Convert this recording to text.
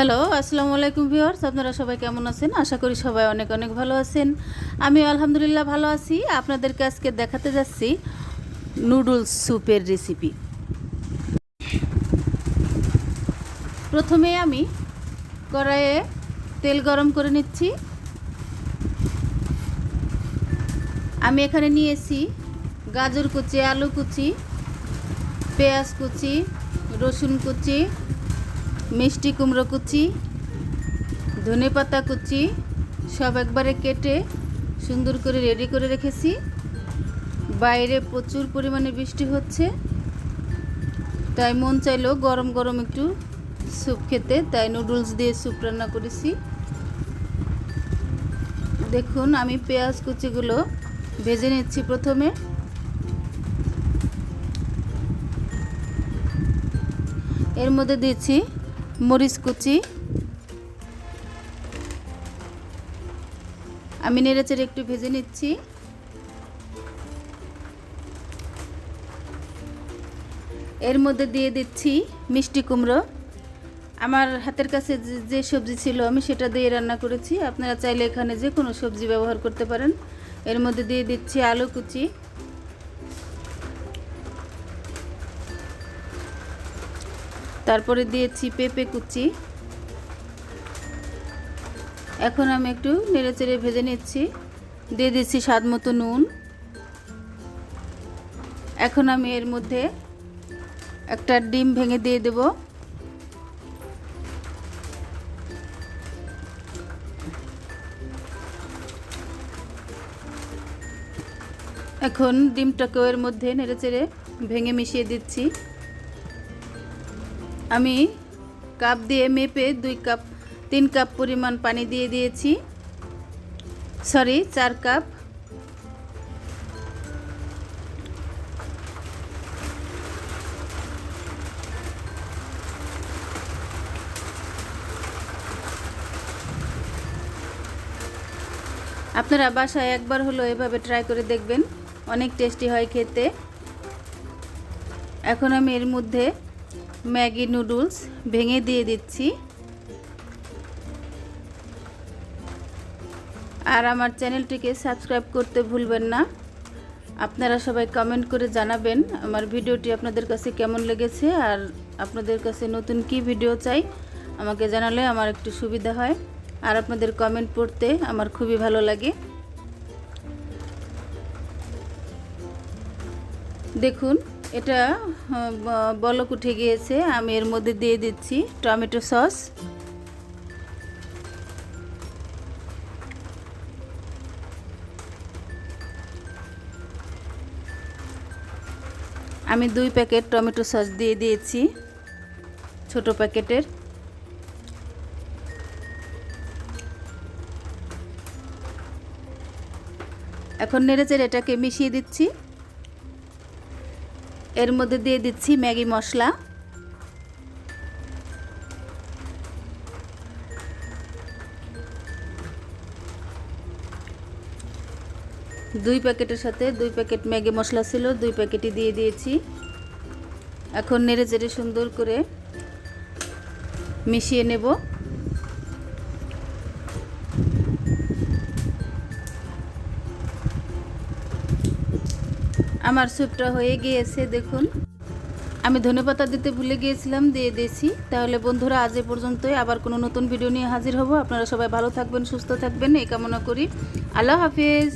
Hello, আসসালামু আলাইকুম viewers, আপনারা সবাই কেমন আছেন? আশা করি সবাই অনেক অনেক ভালো আছেন। আমি আলহামদুলিল্লাহ ভালো আছি। আপনাদেরকে আজকে দেখাতে যাচ্ছি নুডলস স্যুপের রেসিপি। প্রথমে আমি কড়াইয়ে তেল গরম করে নিচ্ছি। আমি এখানে নিয়েছি গাজর কুচি, আলু কুচি, পেঁয়াজ কুচি, রসুন কুচি মিষ্টি কুমড়ো কুচি, ধনে পাতা কুচি, সব একবারে কেটে সুন্দর করে রেডি করে রেখেছি। বাইরে প্রচুর পরিমাণে বৃষ্টি হচ্ছে, তাই মন চাইলো গরম গরম একটু স্যুপ খেতে, তাই নুডলস দিয়ে স্যুপ রান্না করেছি। দেখুন, আমি পেঁয়াজ কুচিগুলো ভেজে নিচ্ছি প্রথমে। এর মধ্যে দিয়েছি মরিচ কুচি। আমি নেড়েচেড়ে একটু ভেজে নিচ্ছি। এর মধ্যে দিয়ে দিচ্ছি মিষ্টি কুমড়ো। আমার হাতের কাছে যে- সবজি ছিল, আমি সেটা দিয়ে রান্না করেছি। আপনারা চাইলে এখানে যে কোনো সবজি ব্যবহার করতে পারেন। এর মধ্যে দিয়ে দিচ্ছি আলু কুচি। তারপরে দিয়েছি পেঁপে কুচি। এখন আমি একটু নেড়েচেড়ে ভেজে নিচ্ছি। দিয়ে দিচ্ছি স্বাদ মতো নুন। এখন আমি এর মধ্যে একটা ডিম ভেঙে দিয়ে দেব। এখন ডিমটাকেও এর মধ্যে নেড়েচেড়ে ভেঙে মিশিয়ে দিচ্ছি। আমি কাপ দিয়ে মেপে দুই কাপ, তিন কাপ পরিমাণ পানি দিয়ে দিয়েছি। সরি চার কাপ। আপনারা বাসায় একবার হলো এভাবে ট্রাই করে দেখবেন। অনেক টেস্টি হয় খেতে। এখন আমি এর মধ্যে ম্যাগি নুডলস ভেঙে দিয়ে দিচ্ছি। আর আমার চ্যানেলটিকে সাবস্ক্রাইব করতে ভুলবেন না। আপনারা সবাই কমেন্ট করে জানাবেন আমার ভিডিওটি আপনাদের কাছে কেমন লেগেছে আর আপনাদের কাছে নতুন কি ভিডিও চাই আমাকে জানালে আমার একটু সুবিধা হয়। আর আপনাদের কমেন্ট পড়তে আমার খুবই ভালো লাগে। দেখুন এটা বলক উঠে গিয়েছে, আমি এর মধ্যে দিয়ে দিচ্ছি টমেটো সস। আমি দুই প্যাকেট টমেটো সস দিয়ে দিয়েছি, ছোট প্যাকেটের। এখন নেড়েচেড়ে এটাকে মিশিয়ে দিচ্ছি। এর মধ্যে দিয়ে দিচ্ছি ম্যাগি মশলা। দুই প্যাকেটের সাথে দুই প্যাকেট ম্যাগি মশলা ছিল, দুই প্যাকেটই দিয়ে দিয়েছি। এখন নেড়ে চেড়ে সুন্দর করে মিশিয়ে নেব। আমার স্যুপটা হয়ে গিয়েছে, দেখুন। আমি ধনেপাতা দিতে ভুলে গিয়েছিলাম, দিয়ে দিয়েছি। তাহলে বন্ধুরা, আজ এ পর্যন্তই। আবার কোনো নতুন ভিডিও নিয়ে হাজির হব। আপনারা সবাই ভালো থাকবেন, সুস্থ থাকবেন। এই কামনা করি। আল্লাহ হাফিজ।